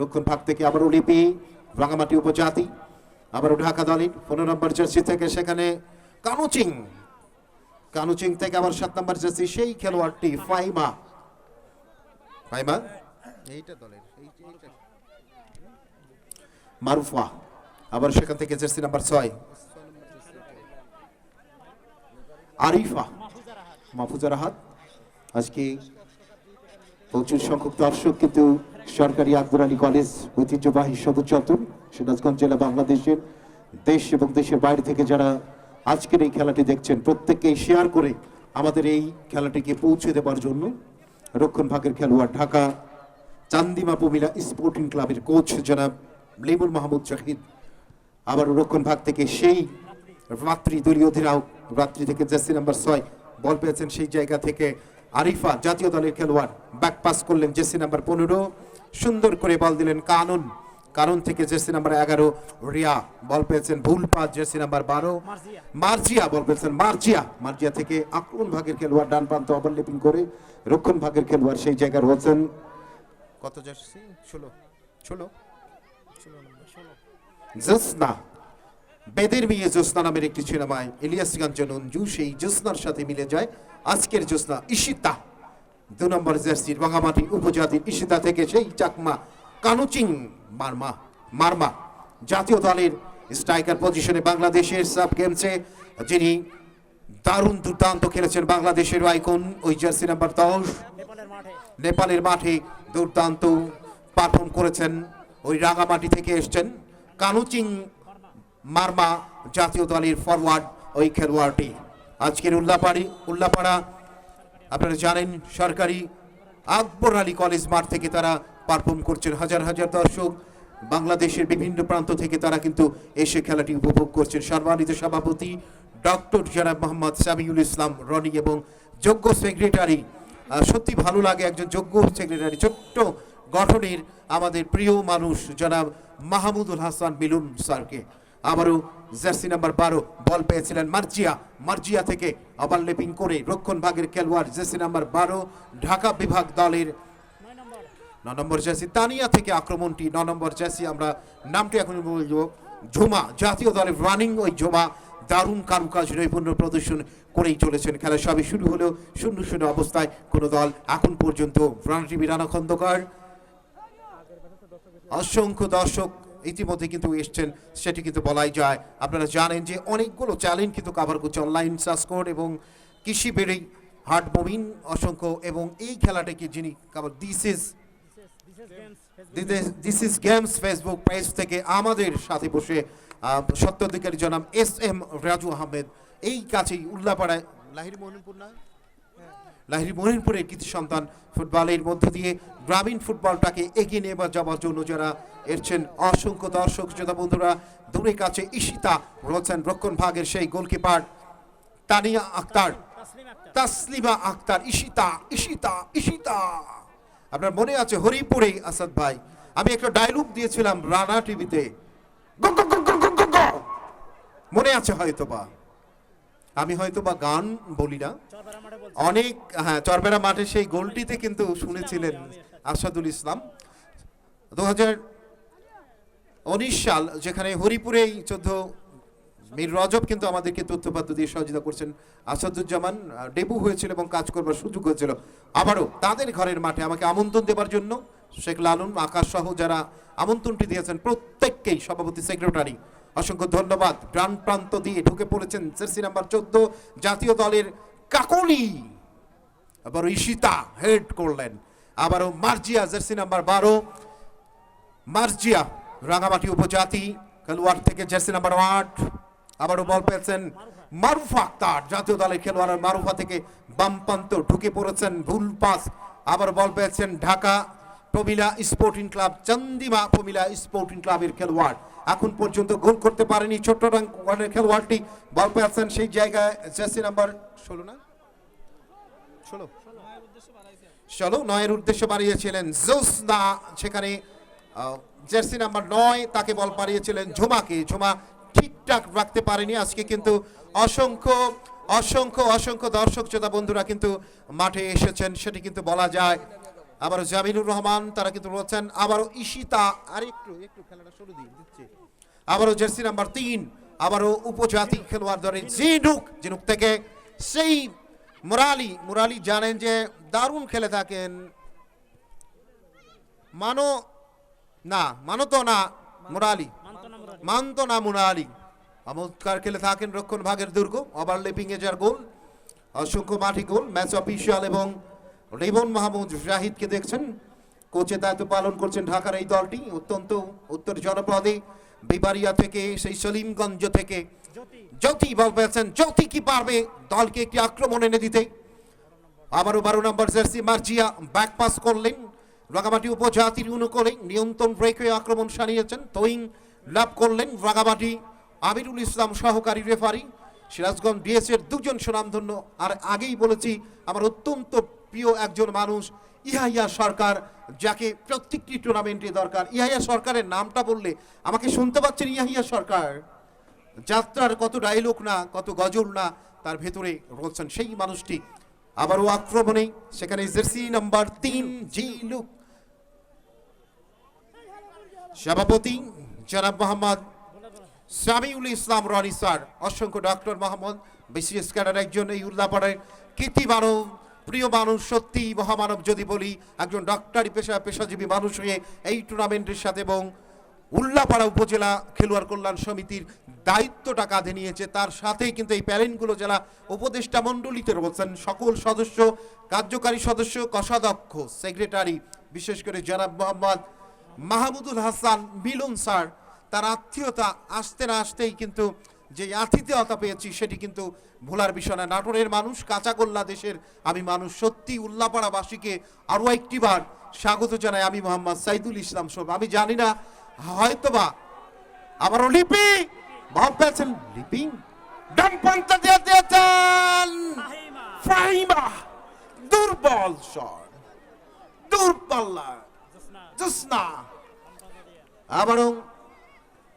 রক্ষণ ভাগ থেকে আবারও লিপি, রাঙামাটি উপজাতি, আবারও ঢাকা দলের পনেরো নম্বর জার্সি থেকে সেখানে কানুচিং। কানুচিং থেকে আবার সাত নম্বর জার্সি, সেই খেলোয়াড়টি ফাইমা। ফাইমা? এইটা দলের মারুফা, আবার সেখান থেকে জার্সি নাম্বার ছয়। আরিফা মাহফুজা রাহাত আজকে প্রচুর সংখ্যক দর্শক কিন্তু সরকারি আকবর আলী কলেজ ঐতিহ্যবাহী সদর চত্বর, সিরাজগঞ্জ জেলা বাংলাদেশের দেশ এবং দেশের বাইরে থেকে যারা আজকের এই খেলাটি দেখছেন প্রত্যেককেই শেয়ার করে আমাদের এই খেলাটিকে পৌঁছে দেওয়ার জন্য রক্ষণ ভাগের খেলোয়াড় ঢাকা চান্দিমা পমিলা স্পোর্টিং ক্লাবের কোচ জনাব লিমুল মাহমুদ জাহিদ। আবার রক্ষণ ভাগ থেকে সেই রাত্রি দলীয় অধিনায়ক, রাত্রি থেকে জার্সি নাম্বার ছয়, বল পেয়েছেন সেই জায়গা থেকে আরিফা জাতীয় দলের খেলোয়াড়। ব্যাক পাস করলেন জার্সি নাম্বার পনেরো। সুন্দর করে বল দিলেন কানুন। কানুন থেকে জার্সি নাম্বার এগারো রিয়া বল পেয়েছেন ভুল পাস জার্সি নাম্বার বারো। মার্জিয়া। বল পেয়েছেন মার্জিয়া। মার্জিয়া থেকে আক্রমণ ভাগের খেলোয়াড় ডান প্রান্ত ওভারলেপিং করে রক্ষণ ভাগের খেলোয়াড় সেই জায়গায় রয়েছেন কত জার্সি? ষোলো। ষোলো? জোসনা। বেদের মেয়ে জোসনা নামের একটি সিনেমায় ইলিয়াসগঞ্জ নঞ্জু সেই জোসনার সাথে মিলে যায়। আজকের জোসনা ইশিতা দু নম্বর জার্সির বাঙামাটি উপজাতির ইশিতা থেকে সেই চাকমা কানুচিং মারমা মারমা জাতীয় দলের স্ট্রাইকার পজিশনে বাংলাদেশের সাব গেমসে যিনি দারুণ দুর্দান্ত খেলেছেন বাংলাদেশের আইকন ওই জার্সি নাম্বার দশ। নেপালের মাঠে। নেপালের মাঠে দুর্দান্ত পারফর্ম করেছেন ওই রাঙামাটি থেকে এসছেন কানুচিং মারমা জাতীয় দলের ফরওয়ার্ড ওই খেলোয়াড়টি। আজকের উল্লাপাড়ি উল্লাপাড়া আপনারা জানেন, সরকারি আকবর আলী কলেজ মাঠ থেকে তারা পারফর্ম করছেন। হাজার হাজার দর্শক বাংলাদেশের বিভিন্ন প্রান্ত থেকে তারা কিন্তু এসে খেলাটি উপভোগ করছেন। সম্মানিত সভাপতি ডক্টর জনাব মোহাম্মদ সামিউল ইসলাম রনি এবং যোগ্য সেক্রেটারি সত্যি ভালো লাগে একজন যোগ্য সেক্রেটারি, ছোট্ট গঠনের আমাদের প্রিয় মানুষ জনাব মাহমুদুল হাসান মিলুন স্যারকে। আবারও জার্সি নাম্বার বারো, বল পেয়েছিলেন মার্জিয়া। মার্জিয়া থেকে আবার লেপিং করে রক্ষণ ভাগের খেলোয়াড় জার্সি নাম্বার বারো, ঢাকা বিভাগ দলের ন নম্বর জার্সি। তানিয়া থেকে আক্রমণটি ন নম্বর জার্সি। আমরা নামটি এখন বলব, ঝুমা, জাতীয় দলের রানিং ওই ঝুমা, দারুণ কারুকাজ, নৈপুণ্য প্রদর্শন করেই চলেছেন খেলা। সবই শুরু হলেও শূন্য শূন্য অবস্থায়। কোনো দল এখন পর্যন্ত প্রাণটিভি রানা খন্দকার অসংখ্য দর্শক ইতিমধ্যে কিন্তু এসছেন, সেটি কিন্তু বলাই যায়। আপনারা জানেন যে অনেকগুলো চ্যালেঞ্জ কিন্তু কাভার করছে অনলাইন সাসকোড এবং কৃষি বেড়েই হার্ট বমিন অসংখ্য এবং এই খেলাটাকে যিনি cover this is this is games Facebook page থেকে আমাদের সাথে বসে সত্যাধিকারী জনাব এস এম রাজু আহমেদ। এই কাছেই উল্লাপাড়ায় লাহিরি মোহনপুর না? লাহিরি মোহনপুরের কৃতি সন্তান ফুটবলের মধ্য দিয়ে গ্রামীণ ফুটবলটাকে এগিয়ে নিয়ে যাওয়ার জন্য যারা এসছেন, অসংখ্য দর্শক, শ্রোতা বন্ধুরা, দূরে কাছে ঈশিতা রয়েছেন রক্ষণ ভাগের সেই গোলকিপার তানিয়া আক্তার, তাসলিমা আক্তার, ঈশিতা ঈশিতা ঈশিতা। আপনার মনে আছে হরিপুরে আসাদ ভাই? আমি একটা ডায়লগ দিয়েছিলাম রানা টিভিতে মনে আছে হয়তোবা? আমি হয়তো বা গান বলি না। অনেক হ্যাঁ চরবেরা মাঠে সেই গোলটিতে কিন্তু শুনেছিলেন আসাদুল ইসলাম। দু উনিশ সাল যেখানে হরিপুরেই চোদ্দ মীর রজব কিন্তু আমাদেরকে তথ্যপাত্র দিয়ে সহযোগিতা করছেন আসাদুজ্জামান। ডেবু হয়েছিল এবং কাজ করবার সুযোগ হয়েছিল। আবারও তাদের ঘরের মাঠে আমাকে আমন্ত্রণ দেবার জন্য শেখ লালন আকাশ সহ যারা আমন্ত্রণটি দিয়েছেন প্রত্যেককেই সভাপতি সেক্রেটারি অসংখ্য ধন্যবাদ। ডান প্রান্ত দিয়ে ঢুকে পড়েছেন জার্সি নাম্বার চোদ্দ, জাতীয় দলের কাকলি। আবারও ঈশিতা হেড করলেন। আবারও মার্জিয়া, জার্সি নাম্বার বারো। মার্জিয়া, রাঙামাটি উপজাতি, খেলোয়াড় থেকে জার্সি নাম্বার আট। আবারও বল পেয়েছেন মারুফা আক্তার, জাতীয় দলের খেলোয়াড় মারুফা থেকে বামপান্ত ঢুকে পড়েছেন ভুল পাস। আবার বল পেয়েছেন Dhaka. Pramila sporting club, Chandima Pramila sporting ক্লাবের খেলোয়াড়। এখন পর্যন্ত গোল করতে পারেনি রঙের খেলোয়াড়টি। বল পেয়েছেন সেই জায়গায় জার্সি নাম্বার ষোলো না? ষোলো? চলো নয়ের উদ্দেশ্য বাড়িয়েছিলেন জোসনা। সেখানে জার্সি নাম্বার নয়, তাকে বল পাড়িয়েছিলেন ঝুমাকে। ঝুমা ঠিকঠাক রাখতে পারেনি, আজকে কিন্তু অসংখ্য অসংখ্য অসংখ্য দর্শক, শ্রোতা বন্ধুরা কিন্তু মাঠে এসেছেন, সেটি কিন্তু বলা যায়। আবারও জামিনুর রহমান, তারা কিন্তু রয়েছেন। আবারও ঈশিতা আর একটু একটু খেলাটা শুরু দিন দিচ্ছে। আবারও জার্সি নাম্বার তিন, আবারও উপজাতি খেলোয়াড় ধরে জিনুক জিনুক থেকে সেই মুরালি মুরালি জানেন যে দারুণ খেলে থাকেন। মানো, না, মানো তো না, মুরালি। মুরারি মান্তনা মুরালি। চমৎকার খেলে থাকেন রক্ষণ ভাগের দুর্গ। ওভারলেপিং এ যার গোল, অসংখ্য মাঠি গোল ম্যাচ অফিসিয়াল এবং রেবন মাহমুদ জাহিদকে দেখছেন। কোচে দায়িত্ব পালন করছেন ঢাকার এই দলটি। অত্যন্ত উত্তর জনপদে বিবারিয়া থেকে সেই সলিমগঞ্জ থেকে। জ্যোতি। বল পেয়েছেন। জ্যোতি কি পারবে? দলকে একটি আক্রমণ এনে দিতে। আবারও বারো নম্বর জার্সি মার্জিয়া ব্যাক পাস করলেন। রাগামাটি উপজাতির অনুকূলে নিয়ন্ত্রণ ব্রেক হয়ে আক্রমণ সারিয়েছেন তৈং লাভ করলেন রাগামাটি আমিরুল ইসলাম সহকারী রেফারি সিরাজগঞ্জ ডিএস এর দুজন সুনামধন্য। আর আগেই বলেছি আমার অত্যন্ত প্রিয় একজন মানুষ, ইহাইয়া সরকার, যাকে প্রত্যেকটি টুর্নামেন্টে দরকার। ইহাইয়া সরকারের নামটা বললে আমাকে শুনতে পাচ্ছেন ইহাইয়া সরকার? যাত্রার কত ডায়লগ না, কত গজল না, তার ভেতরে রয়েছেন সেই মানুষটি। আবারও আক্রমণে, সেখানে জার্সি নাম্বার তিন, জি লুক। সভাপতি জনাব মোহাম্মদ সামিউল ইসলাম রনি স্যার, অসংখ্য ডক্টর মোহাম্মদ বিসিএস ক্যাডার একজন এই কীর্তি মানব প্রিয় মানুষ সত্যি মহামানব যদি বলি, একজন ডক্টরি পেশা, পেশাজীবী মানুষ হয়ে এই টুর্নামেন্টের সাথে এবং উল্লাপাড়া উপজেলা খেলোয়াড় কল্যাণ সমিতির দায়িত্বটা কাঁধে নিয়েছে। তার সাথেই কিন্তু এই প্যারেন্টগুলো যারা উপদেষ্টা মণ্ডলীতে রয়েছেন। সকল সদস্য, কার্যকারী সদস্য, কষাধ্যক্ষ, সেক্রেটারি, বিশেষ করে জনাব মোহাম্মদ মাহমুদুল হাসান মিলন স্যার, তার আত্মীয়তা আসতে না আসতেই কিন্তু যে আতিথেয়তা পেয়েছি সেটি কিন্তু ভোলার বিষয় না নাটোরের মানুষ কাঁচাগোল্লা দেশের আমি মানুষ। সত্যি উল্লাপাড়াবাসীকে আরও একটিবার স্বাগত জানাই আমি মোহাম্মদ সাইদুল ইসলাম সব। আমি জানি না হয়তোবা আবারও লিপি ভাব পেয়েছেন লিপি? ডান পান্তা দিয়ে দিয়েছেন ফাহিমা। ফাহিমা দুর্বল দূরপাল্লা জোসনা আবারও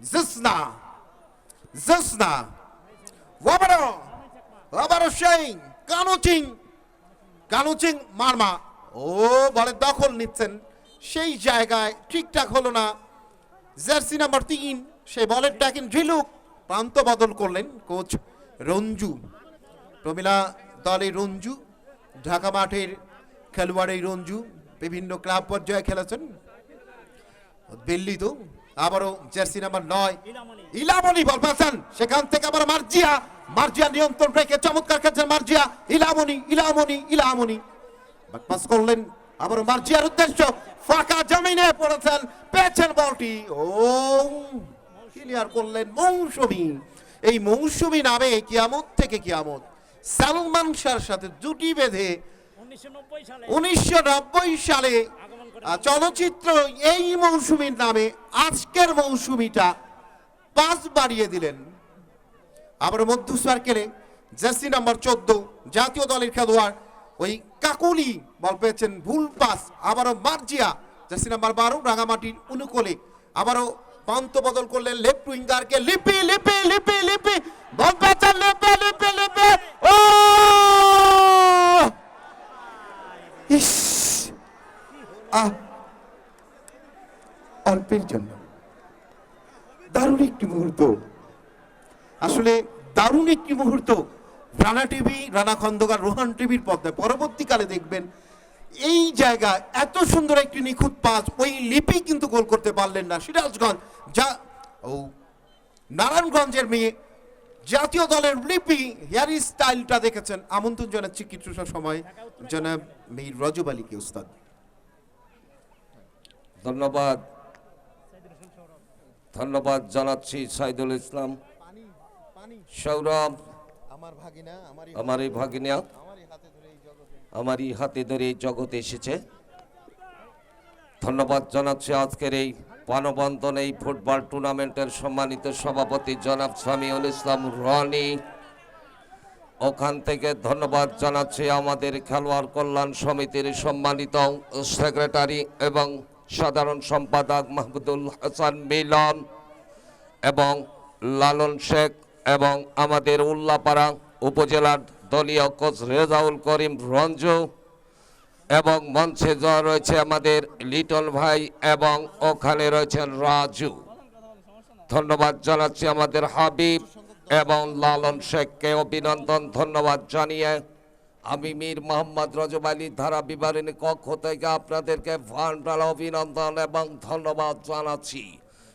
জোসনা জোসনা আবারও আবারও সেই কানুচিং কানুচিং মারমা ও বলে দখল নিচ্ছেন। সেই জায়গায় ঠিকঠাক হলো না। জার্সি নাম্বার তিন সেই বলের ট্যাকিং ঝিলুক, প্রান্ত বদল করলেন কোচ রঞ্জু। প্রমিলা দলে রঞ্জু, ঢাকা মাঠের খেলোয়াড় রঞ্জু। বিভিন্ন ক্লাব পর্যায়ে খেলেছেন। দিল্লি তো আবারও জার্সি নাম্বার নয়। ইলামনি বল পাচ্ছেন সেখান থেকে আবার মার্জিয়া। মার্জিয়া নিয়ন্ত্রণ রেখে চমৎকার খেলছেন মার্জিয়া। ইলামনি ইলামনি ইলামনি পাস করলেন আবারও মার্জিয়ার উদ্দেশ্য। ফাঁকা জমিনে পড়েছেন পেয়েছেন বলটি। ও ক্লিয়ার করলেন মৌসুমি। এই মৌসুমি নামে কিয়ামত থেকে কিয়ামত। সালমান শাহর সাথে জুটি বেঁধে উনিশশো নব্বই সালে চলচ্চিত্র এই মৌসুমীর নামে আজকের মৌসুমিটা পাঁচ বাড়িয়ে দিলেন। আবার মধ্য সার্কেলে জার্সি নাম্বার চোদ্দ, জাতীয় দলের খেলোয়াড় ওই কাকুলি বল পেয়েছেন ভুল পাস, আবারও মার্জিয়া, জার্সি নাম্বার বারো, রাঙামাটির অনুকূলে আবারও পান্ত বদল করলেন লেফট উইঙ্গারকে, লিপি লিপি লিপি লিপি, বল পেয়েছেন, লিপি লিপি লিপি, ও! ইস! আহ অল্পের জন্য। দারুণ একটি মুহূর্ত। আসলে দারুণ একটি মুহূর্ত। রানা টিভি, রানা খন্দকার, রোহান টিভির পর্দায়। পরবর্তীকালে দেখবেন এই জায়গায় এত সুন্দর একটি নিখুঁত পাস ওই লিপি কিন্তু গোল করতে পারলেন না। সিরাজগঞ্জ, যা, ও, নারায়ণগঞ্জের মেয়ে, জাতীয় দলের লিপি, হেয়ার স্টাইলটা দেখেছেন। আমন্ত্রণ জানাচ্ছি কিছু সময়। জনাব মীর রজব আলীকে, উস্তাদ। ধন্যবাদ। ধন্যবাদ জানাচ্ছি সাইদুল ইসলাম। সৌরভ আমার আমার আমার এই ভাগিনা ধরে এই হাতে ধরে এই জগতে এসেছে। ধন্যবাদ জানাচ্ছি আজকের এই পানবন্ধন এই ফুটবল টুর্নামেন্টের সম্মানিত সভাপতি জনাব সামিউল ইসলাম রনি। ওখান থেকে ধন্যবাদ জানাচ্ছি আমাদের খেলোয়াড় কল্যাণ সমিতির সম্মানিত সেক্রেটারি এবং সাধারণ সম্পাদক মাহমুদুল হাসান মিলন এবং লালন শেখ এবং আমাদের উল্লাপাড়া উপজেলার দলীয় কোচ রেজাউল করিম রঞ্জু এবং মঞ্চে যাওয়া রয়েছে আমাদের লিটল ভাই এবং ওখানে রয়েছেন রাজু। ধন্যবাদ জানাচ্ছি আমাদের হাবিব এবং লালন শেখকে অভিনন্দন, ধন্যবাদ জানিয়ে আমি মীর মোহাম্মদ রজব আলী ধারা বিবরণী কক্ষ থেকে আপনাদেরকে ভান্ডার অভিনন্দন এবং ধন্যবাদ জানাচ্ছি।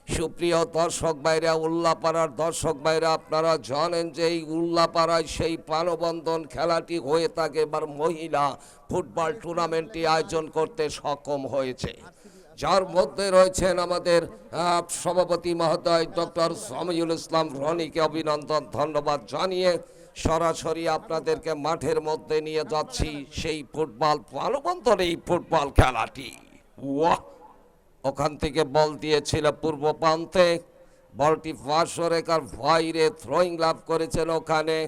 সুপ্রিয় দর্শক বাইরে উল্লাপাড়ার দর্শক বাইরে আপনারা জানেন যে এই উল্লাপাড়ায় সেই প্রাণবন্ধন খেলাটি হয়ে থাকে, এবার মহিলা ফুটবল টুর্নামেন্টটি আয়োজন করতে সক্ষম হয়েছে। যার মধ্যে রয়েছেন আমাদের সভাপতি মহোদয় ডক্টর সামিউল ইসলাম রনিকে অভিনন্দন, ধন্যবাদ জানিয়ে সরাসরি আপনাদেরকে মাঠের মধ্যে নিয়ে যাচ্ছি সেই ফুটবল প্রাণবন্তর এই ফুটবল খেলাটি। ওয়াহ! ওখান থেকে বল দিয়েছিল পূর্ব প্রান্তে। বলটি পাঁচশো বাইরে থ্রোয়িং লাভ করেছেন ওখানে।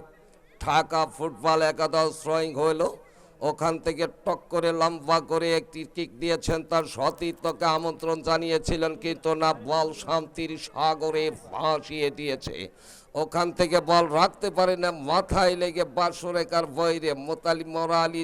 ঢাকা ফুটবল একাদশ থ্রোয়িং হলো। ওখান থেকে টক করে লম্বা করে একটি কিক দিয়েছেন তার সতীর্থকে। আমন্ত্রণ জানিয়েছিলেন কিন্তু না, বল শান্তির সাগরে ভাসিয়ে দিয়েছে। ওখান থেকে বল রাখতে পারে না মাথায় লেগে বাসরেকার বৈরে মোতালি মরালি